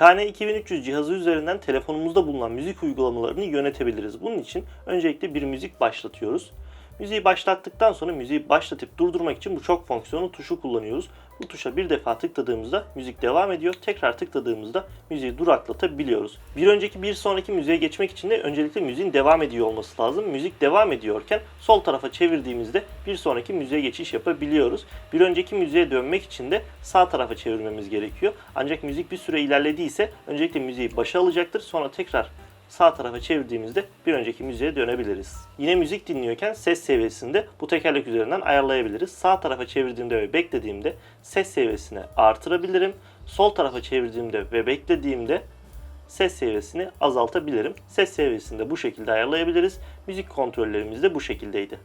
KN2300 cihazı üzerinden telefonumuzda bulunan müzik uygulamalarını yönetebiliriz. Bunun için öncelikle bir müzik başlatıyoruz. Müziği başlattıktan sonra müziği başlatıp durdurmak için bu çok fonksiyonlu tuşu kullanıyoruz. Bu tuşa bir defa tıkladığımızda müzik devam ediyor. Tekrar tıkladığımızda müziği duraklatabiliyoruz. Bir önceki bir sonraki müziğe geçmek için de öncelikle müziğin devam ediyor olması lazım. Müzik devam ediyorken sol tarafa çevirdiğimizde bir sonraki müziğe geçiş yapabiliyoruz. Bir önceki müziğe dönmek için de sağ tarafa çevirmemiz gerekiyor. Ancak müzik bir süre ilerlediyse öncelikle müziği başa alacaktır. Sonra tekrar sağ tarafa çevirdiğimizde bir önceki müziğe dönebiliriz. Yine müzik dinliyorken ses seviyesini de bu tekerlek üzerinden ayarlayabiliriz. Sağ tarafa çevirdiğimde ve beklediğimde ses seviyesini artırabilirim. Sol tarafa çevirdiğimde ve beklediğimde ses seviyesini azaltabilirim. Ses seviyesini de bu şekilde ayarlayabiliriz. Müzik kontrollerimiz de bu şekildeydi.